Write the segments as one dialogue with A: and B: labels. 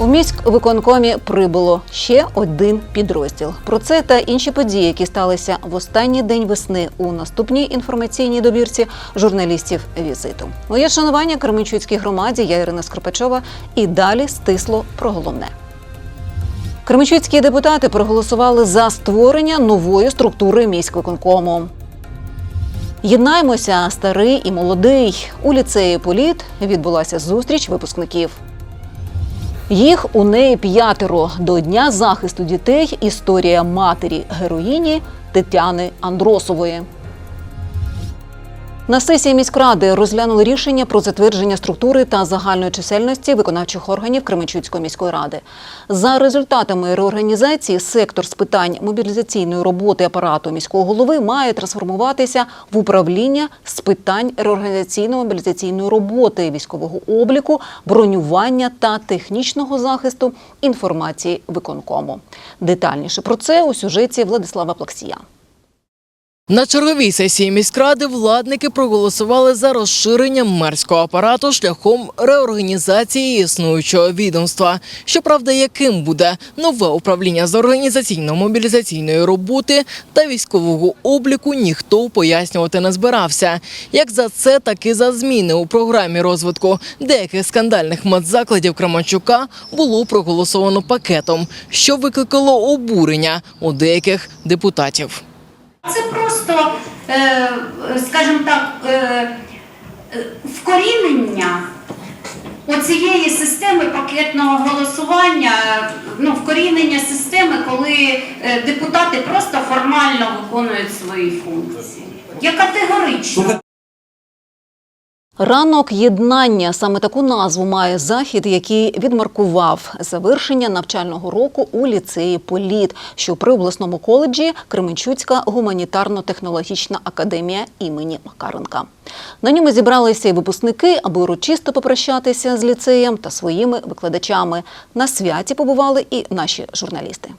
A: У міськвиконкомі прибуло ще один підрозділ. Про це та інші події, які сталися в останній день весни у наступній інформаційній добірці журналістів візиту. Моє шанування Кременчуцькій громаді. Я Ірина Скрипачова. І далі стисло про головне. Кременчуцькі депутати проголосували за створення нової структури міськвиконкому. Єднаймося, старий і молодий. У ліцеї Політ відбулася зустріч випускників. Їх у неї п'ятеро до Дня захисту дітей. Історія матері героїні Тетяни Андросової. На сесії міськради розглянули рішення про затвердження структури та загальної чисельності виконавчих органів Кременчуцької міської ради. За результатами реорганізації сектор з питань мобілізаційної роботи апарату міського голови має трансформуватися в управління з питань реорганізаційно-мобілізаційної роботи військового обліку, бронювання та технічного захисту інформації виконкому. Детальніше про це у сюжеті Владислава Плаксія.
B: На черговій сесії міськради владники проголосували за розширення мерського апарату шляхом реорганізації існуючого відомства. Щоправда, яким буде нове управління з організаційно-мобілізаційної роботи та військового обліку, ніхто пояснювати не збирався. Як за це, так і за зміни у програмі розвитку деяких скандальних медзакладів Кременчука було проголосовано пакетом, що викликало обурення у деяких депутатів.
C: Це просто, е, скажімо так, е, вкорінення оцієї системи пакетного голосування, ну, вкорінення системи, коли е, депутати просто формально виконують свої функції. Я категорично.
A: Ранок єднання саме таку назву має захід, який відмаркував завершення навчального року у ліцеї Політ, що при обласному коледжі Кременчуцька гуманітарно-технологічна академія імені Макаренка. На ньому зібралися і випускники, аби урочисто попрощатися з ліцеєм та своїми викладачами. На святі побували і наші журналісти.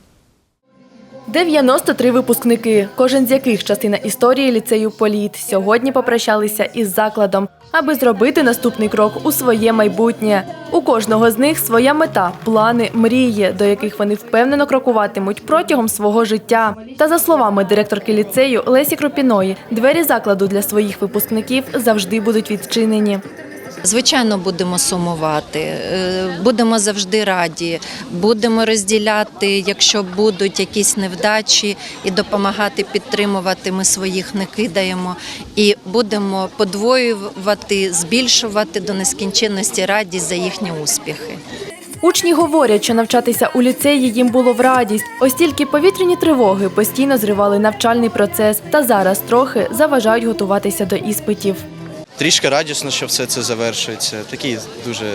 D: 93 випускники, кожен з яких частина історії ліцею Політ, сьогодні попрощалися із закладом, аби зробити наступний крок у своє майбутнє. У кожного з них своя мета, плани, мрії, до яких вони впевнено крокуватимуть протягом свого життя. Та за словами директорки ліцею Лесі Кропіної, двері закладу для своїх випускників завжди будуть відчинені.
E: Звичайно, будемо сумувати, е, будемо завжди раді, будемо розділяти, якщо будуть якісь невдачі, і допомагати підтримувати. Ми своїх не кидаємо, і будемо подвоювати, збільшувати до нескінченності радість за їхні успіхи.
D: Учні говорять, що навчатися у ліцеї їм було в радість. Ось тільки повітряні тривоги постійно зривали навчальний процес та зараз трохи заважають готуватися до іспитів.
F: Трішки радісно, що все це завершується. Такі дуже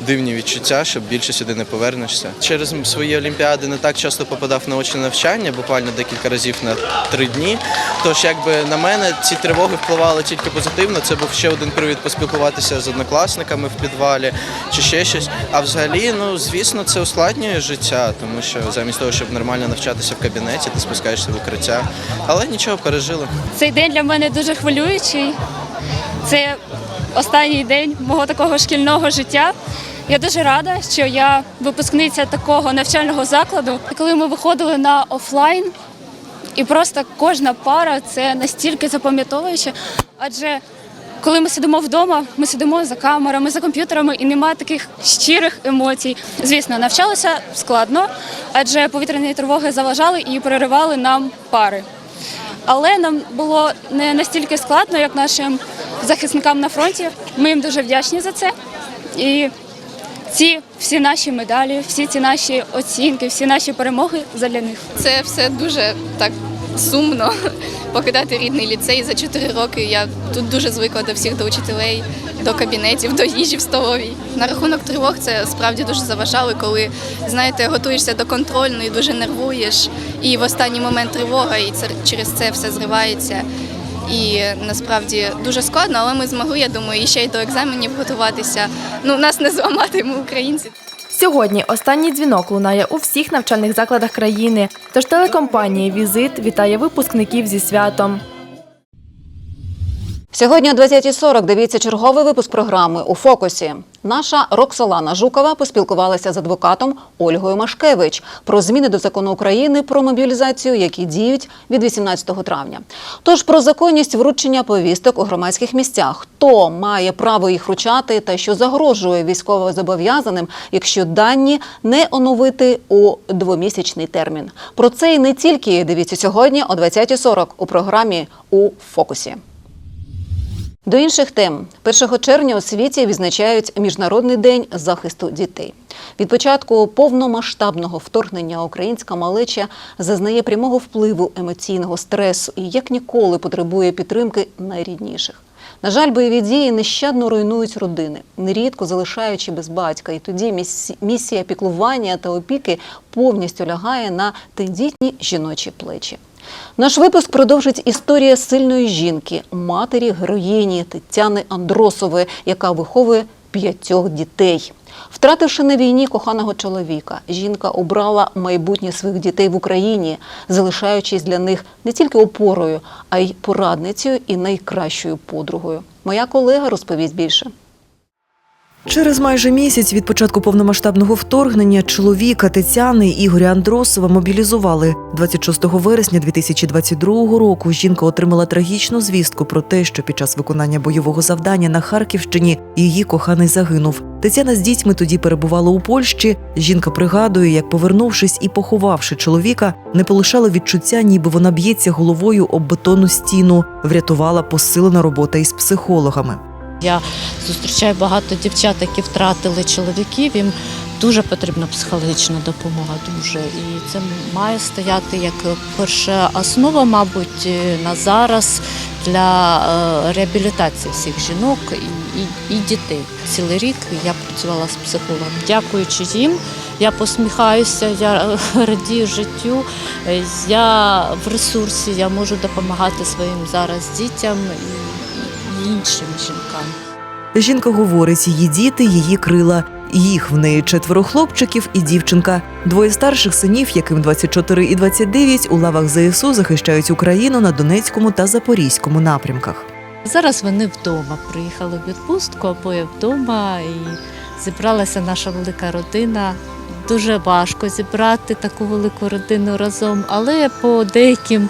F: дивні відчуття, що більше сюди не повернешся. Через свої олімпіади не так часто попадав на очне навчання, буквально декілька разів на три дні. Тож, якби на мене ці тривоги впливали тільки позитивно. Це був ще один привід поспілкуватися з однокласниками в підвалі чи ще щось. А взагалі, ну звісно, це ускладнює життя, тому що замість того, щоб нормально навчатися в кабінеті, ти спускаєшся в укриття. Але нічого пережили.
G: Цей день для мене дуже хвилюючий. Це останній день мого такого шкільного життя. Я дуже рада, що я випускниця такого навчального закладу. Коли ми виходили на офлайн, і просто кожна пара це настільки запам'ятовуюче, адже коли ми сидимо вдома, ми сидимо за камерами, за комп'ютерами і немає таких щирих емоцій. Звісно, навчалося складно, адже повітряні тривоги заважали і переривали нам пари. Але нам було не настільки складно, як нашим захисникам на фронті. Ми їм дуже вдячні за це. І ці всі наші медалі, всі ці наші оцінки, всі наші перемоги задля них.
H: Це все дуже так сумно покидати рідний ліцей за 4 роки. Я тут дуже звикла до всіх до учителей, до кабінетів, до їжі в столовій. На рахунок тривог це справді дуже заважало, коли знаєте, готуєшся до контрольної, дуже нервуєш, і в останній момент тривога, і це через це все зривається. І насправді дуже складно, але ми змогли, я думаю, і ще й до екзаменів готуватися. Ну нас не зламати, ми українці.
D: Сьогодні останній дзвінок лунає у всіх навчальних закладах країни. Тож телекомпанія Візит вітає випускників зі святом.
A: Сьогодні о 20.40 дивіться черговий випуск програми у фокусі. Наша Роксолана Жукова поспілкувалася з адвокатом Ольгою Машкевич про зміни до закону України про мобілізацію, які діють від 18 травня. Тож про законність вручення повісток у громадських місцях, хто має право їх вручати та що загрожує військовозобов'язаним, якщо дані не оновити у двомісячний термін. Про це і не тільки дивіться сьогодні о 20.40 у програмі у фокусі. До інших тем 1 червня у світі відзначають Міжнародний день захисту дітей. Від початку повномасштабного вторгнення українська малеча зазнає прямого впливу емоційного стресу і як ніколи потребує підтримки найрідніших. На жаль, бойові дії нещадно руйнують родини, нерідко залишаючи без батька. І тоді місія піклування та опіки повністю лягає на тендітні жіночі плечі. Наш випуск продовжить історія сильної жінки, матері героїні Тетяни Андросової, яка виховує п'ятьох дітей. Втративши на війні коханого чоловіка, жінка обрала майбутнє своїх дітей в Україні, залишаючись для них не тільки опорою, а й порадницею і найкращою подругою. Моя колега розповість більше.
I: Через майже місяць від початку повномасштабного вторгнення чоловіка Тетяни Ігоря Андросова мобілізували 26 вересня 2022 року. Жінка отримала трагічну звістку про те, що під час виконання бойового завдання на Харківщині її коханий загинув. Тетяна з дітьми тоді перебувала у Польщі. Жінка пригадує, як повернувшись і поховавши чоловіка, не полишала відчуття, ніби вона б'ється головою об бетонну стіну. Врятувала посилена робота із психологами.
J: Я зустрічаю багато дівчат, які втратили чоловіків. Їм дуже потрібна психологічна допомога. Дуже і це має стояти як перша основа, мабуть, на зараз для е, реабілітації всіх жінок і, і, і дітей. Цілий рік я працювала з психологом. Дякуючи їм, я посміхаюся, я радію життю. Е, Я в ресурсі, я можу допомагати своїм зараз дітям іншим жінкам.
I: Жінка говорить, її діти, її крила. Їх в неї четверо хлопчиків і дівчинка. Двоє старших синів, яким 24 і 29, у лавах ЗСУ захищають Україну на Донецькому та Запорізькому напрямках.
J: Зараз вони вдома приїхали в відпустку, обоє вдома і зібралася наша велика родина. Дуже важко зібрати таку велику родину разом, але по деяким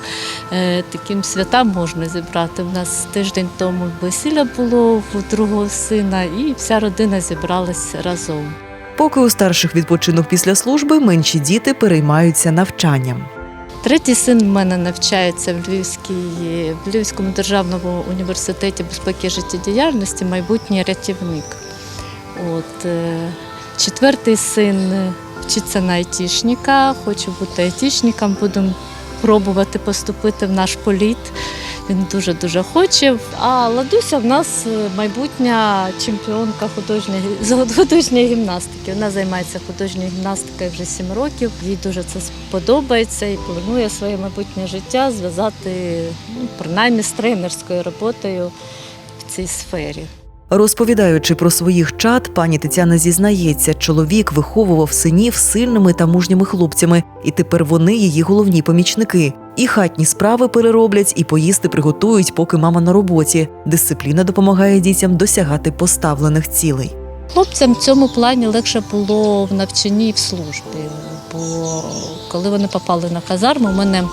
J: таким святам можна зібрати. У нас тиждень тому весілля було у другого сина, і вся родина зібралась разом.
I: Поки у старших відпочинок після служби, менші діти переймаються навчанням.
J: Третій син в мене навчається в Львівській, в Львівському державному університеті безпеки життєдіяльності, майбутній рятівник. От, е, четвертий син е, вчиться на айтішника, хочу бути айтішником, будемо пробувати поступити в наш політ. Він дуже-дуже хоче. А Ладуся в нас е, майбутня чемпіонка художньої, художньої гімнастики. Вона займається художньою гімнастикою вже 7 років. Їй дуже це сподобається і планує своє майбутнє життя зв'язати ну, принаймні з тренерською роботою в цій сфері.
I: Розповідаючи про своїх чад, пані Тетяна зізнається, чоловік виховував синів сильними та мужніми хлопцями, і тепер вони її головні помічники. І хатні справи перероблять, і поїсти приготують, поки мама на роботі. Дисципліна допомагає дітям досягати поставлених цілей.
J: Хлопцям в цьому плані легше було в навчанні і в службі. Бо коли вони попали на казарму, у мене,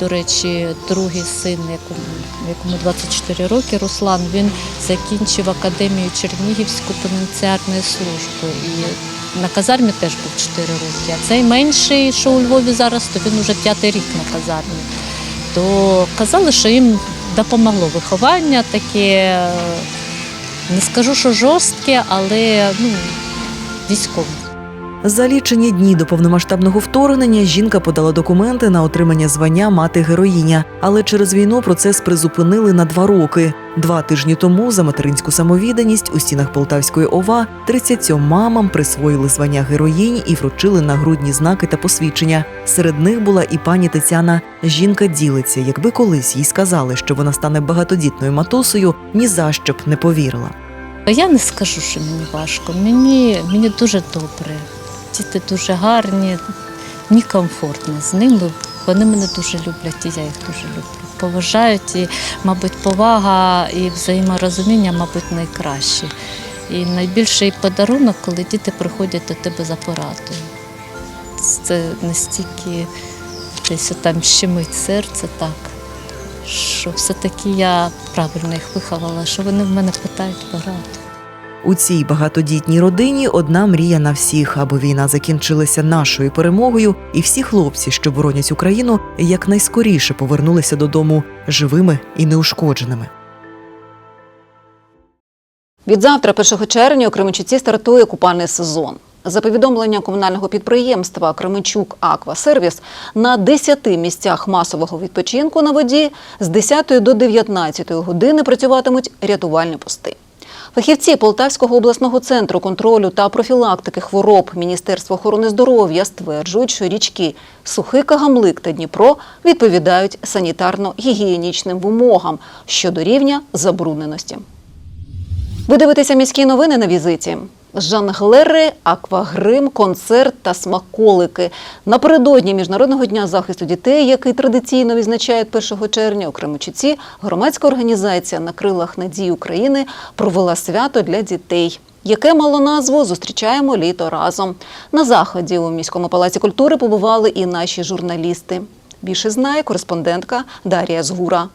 J: до речі, другий син, якому, якому 24 роки, Руслан, він закінчив академію Чернігівську пенітенціарної служби. І на казармі теж був 4 роки. А цей менший, що у Львові зараз, то він уже п'ятий рік на казармі. То казали, що їм допомогло виховання таке. Не скажу, що жорстке, але ну, військове.
I: За лічені дні до повномасштабного вторгнення жінка подала документи на отримання звання мати героїня, але через війну процес призупинили на два роки. Два тижні тому за материнську самовідданість у стінах Полтавської ОВА 37 мамам присвоїли звання героїнь і вручили нагрудні знаки та посвідчення. Серед них була і пані Тетяна. Жінка ділиться, якби колись їй сказали, що вона стане багатодітною матусею, ні за що б не повірила.
J: Я не скажу, що мені важко. Мені, мені дуже добре. Діти дуже гарні. мені комфортно з ними. Вони мене дуже люблять, і я їх дуже люблю. Поважають і, мабуть, повага і взаєморозуміння, мабуть, найкращі. І найбільший подарунок, коли діти приходять до тебе за порадою. Це настільки десь там щемить серце так, що все-таки я правильно їх виховала, що вони в мене питають пораду.
I: У цій багатодітній родині одна мрія на всіх, аби війна закінчилася нашою перемогою, і всі хлопці, що боронять Україну, якнайскоріше повернулися додому живими і неушкодженими.
A: Від завтра, 1 червня, у Кременчуці стартує купальний сезон. За повідомленням комунального підприємства Кременчук Аквасервіс на 10 місцях масового відпочинку на воді з 10 до 19 години працюватимуть рятувальні пости. Фахівці Полтавського обласного центру контролю та профілактики хвороб Міністерства охорони здоров'я стверджують, що річки Сухий Кагамлик та Дніпро відповідають санітарно-гігієнічним вимогам щодо рівня забрудненості. Ви дивитеся міські новини на візиті. Жонглери, аквагрим, концерт та смаколики. Напередодні Міжнародного дня захисту дітей, який традиційно відзначають 1 червня у Кременчуці, громадська організація на крилах надії України провела свято для дітей. Яке мало назву Зустрічаємо літо разом. На заході у міському палаці культури побували і наші журналісти. Більше знає кореспондентка Дарія Згура.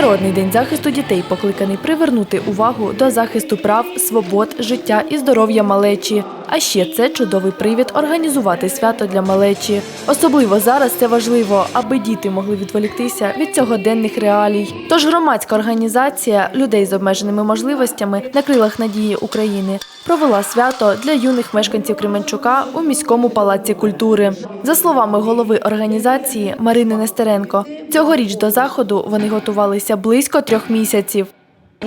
D: Міжнародний день захисту дітей покликаний привернути увагу до захисту прав, свобод, життя і здоров'я малечі. А ще це чудовий привід організувати свято для малечі. Особливо зараз це важливо, аби діти могли відволіктися від сьогоденних реалій. Тож громадська організація людей з обмеженими можливостями на крилах надії України провела свято для юних мешканців Кременчука у міському палаці культури. За словами голови організації Марини Нестеренко, цьогоріч до заходу вони готувалися близько трьох місяців.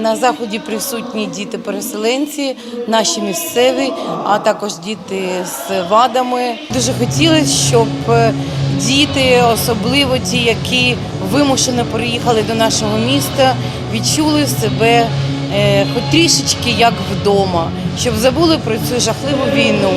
K: На заході присутні діти-переселенці, наші місцеві, а також діти з вадами. Дуже хотілося, щоб е, діти, особливо ті, які вимушено приїхали до нашого міста, відчули себе е, хоч трішечки як вдома, щоб забули про цю жахливу війну.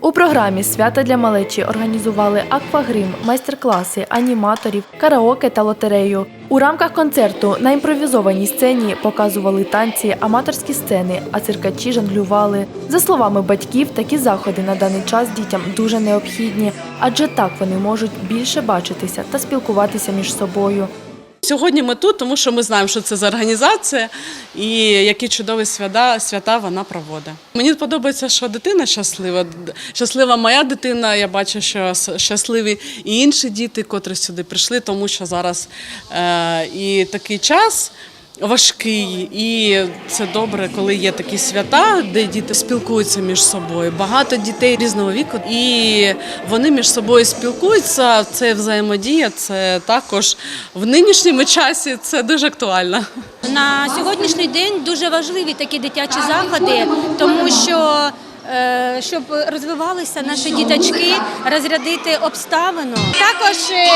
D: У програмі свята для малечі організували аквагрим, майстер-класи, аніматорів, караоке та лотерею. У рамках концерту на імпровізованій сцені показували танці, аматорські сцени, а циркачі жонглювали. За словами батьків, такі заходи на даний час дітям дуже необхідні, адже так вони можуть більше бачитися та спілкуватися між собою.
L: Сьогодні ми тут, тому що ми знаємо, що це за організація і які чудові свята, свята вона проводить. Мені подобається, що дитина щаслива. Щаслива моя дитина. Я бачу, що щасливі і інші діти, котрі сюди прийшли, тому що зараз е, і такий час. Важкий, і це добре, коли є такі свята, де діти спілкуються між собою. Багато дітей різного віку, і вони між собою спілкуються. Це взаємодія. Це також в нинішньому часі це дуже актуально.
M: На сьогоднішній день дуже важливі такі дитячі заходи, тому що е, щоб розвивалися наші діточки, розрядити обставину, також е,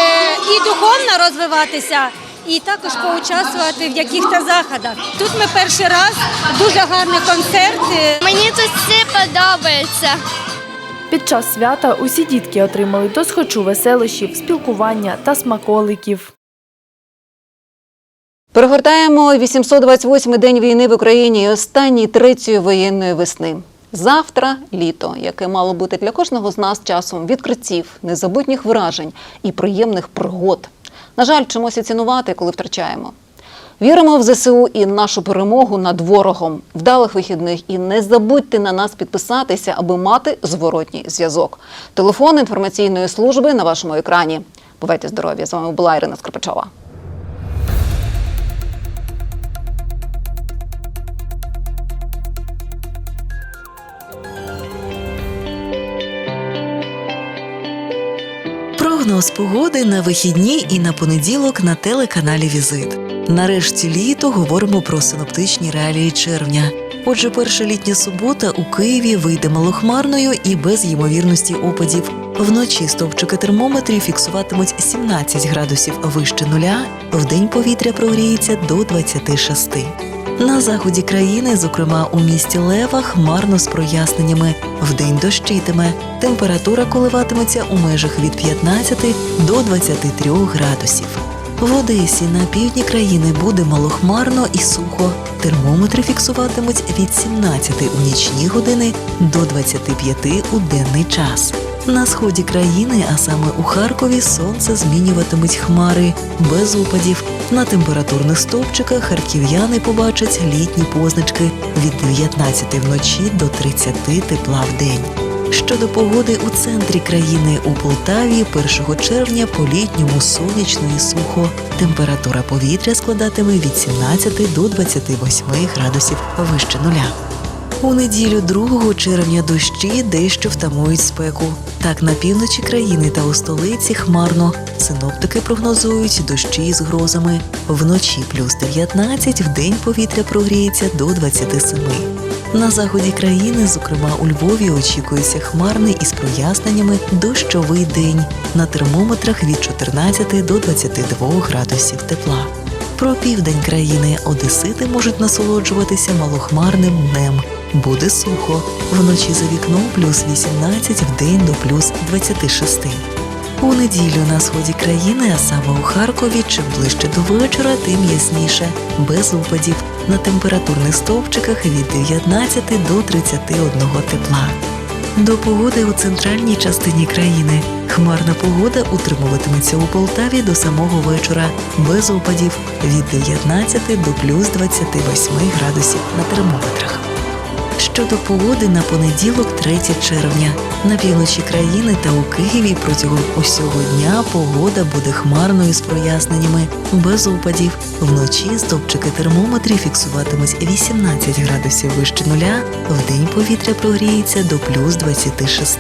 M: і духовно розвиватися. І також поучаствувати в якихось заходах. Тут ми перший раз дуже гарний концерт.
G: Мені тут все подобається.
D: Під час свята усі дітки отримали досхочу веселощів, спілкування та смаколиків.
A: Перегортаємо 828-й день війни в Україні і останній третьої воєнної весни. Завтра літо, яке мало бути для кожного з нас часом відкриттів, незабутніх вражень і приємних пригод. На жаль, чимось цінувати, коли втрачаємо. Віримо в ЗСУ і нашу перемогу над ворогом. Вдалих вихідних і не забудьте на нас підписатися, аби мати зворотній зв'язок. Телефон інформаційної служби на вашому екрані. Бувайте здорові! З вами була Ірина Скрипачова.
I: Прогноз погоди на вихідні і на понеділок на телеканалі Візит. Нарешті літо говоримо про синоптичні реалії червня. Отже, перша літня субота у Києві вийде малохмарною і без ймовірності опадів. Вночі стовпчики термометрів фіксуватимуть 17 градусів вище нуля. Вдень повітря прогріється до 26. На заході країни, зокрема у місті Лева, хмарно з проясненнями. Вдень дощитиме. Температура коливатиметься у межах від 15 до 23 градусів. В Одесі на півдні країни буде малохмарно і сухо. Термометри фіксуватимуть від 17 у нічні години до 25 у денний час. На сході країни, а саме у Харкові, сонце змінюватимуть хмари без опадів. На температурних стовпчиках харків'яни побачать літні позначки від 19 вночі до 30 тепла в день. Щодо погоди у центрі країни у Полтаві 1 червня по літньому сонячно і сухо. Температура повітря складатиме від 17 до 28 градусів вище нуля. У неділю 2 червня дощі дещо втамують спеку. Так на півночі країни та у столиці хмарно. Синоптики прогнозують дощі з грозами. Вночі плюс 19, вдень повітря прогріється до 27. На заході країни, зокрема у Львові, очікується хмарний із проясненнями дощовий день. На термометрах від 14 до 22 градусів тепла. Про південь країни одесити можуть насолоджуватися малохмарним днем. Буде сухо. Вночі за вікном плюс 18, вдень до плюс 26. У неділю на сході країни, а саме у Харкові, чим ближче до вечора, тим ясніше, без опадів. На температурних стовпчиках від 19 до 31 тепла. До погоди у центральній частині країни. Хмарна погода утримуватиметься у Полтаві до самого вечора, без опадів від 19 до плюс 28 градусів на термометрах. Щодо погоди на понеділок, 3 червня. На півночі країни та у Києві протягом усього дня погода буде хмарною з проясненнями, без опадів. Вночі стопчики термометрів фіксуватимуть 18 градусів вище нуля, вдень повітря прогріється до плюс 26.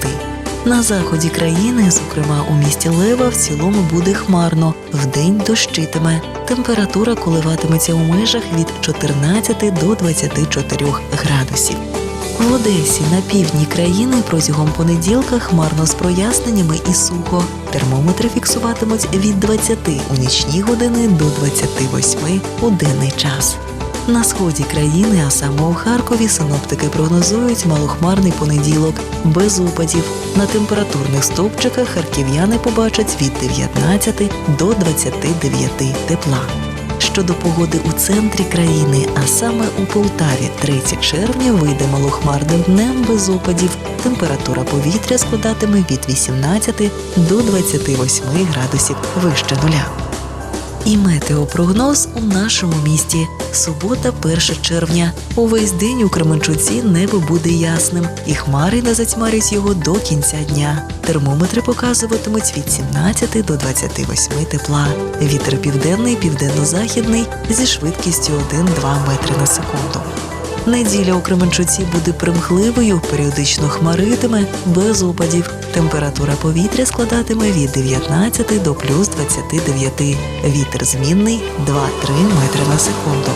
I: На заході країни, зокрема у місті Лева, в цілому буде хмарно, вдень дощитиме. Температура коливатиметься у межах від 14 до 24 градусів. В Одесі на півдні країни протягом понеділка хмарно з проясненнями і сухо. Термометри фіксуватимуть від 20 у нічні години до 28 у денний час. На сході країни, а саме у Харкові, синоптики прогнозують малохмарний понеділок без опадів. На температурних стовпчиках харків'яни побачать від 19 до 29 тепла. Щодо погоди у центрі країни, а саме у Полтаві, 3 червня вийде малохмарним днем без опадів. Температура повітря складатиме від 18 до 28 градусів вище нуля. І метеопрогноз у нашому місті. Субота, 1 червня. Увесь день у Кременчуці небо буде ясним, і хмари не затьмарять його до кінця дня. Термометри показуватимуть від 17 до 28 тепла. Вітер південний, південно-західний зі швидкістю 1-2 метри на секунду. Неділя у Кременчуці буде примхливою, періодично хмаритиме, без опадів. Температура повітря складатиме від 19 до плюс 29. Вітер змінний 2-3 метри на секунду.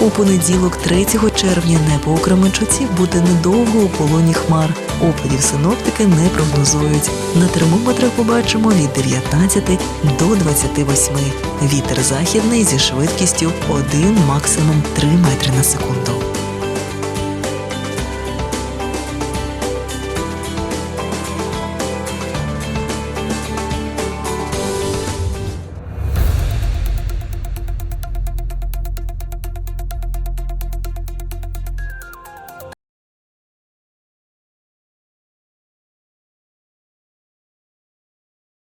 I: У понеділок, 3 червня, небо у Кременчуці буде недовго у полоні хмар. Опадів синоптики не прогнозують. На термометрах побачимо від 19 до 28. Вітер західний зі швидкістю 1, максимум 3 метри на секунду.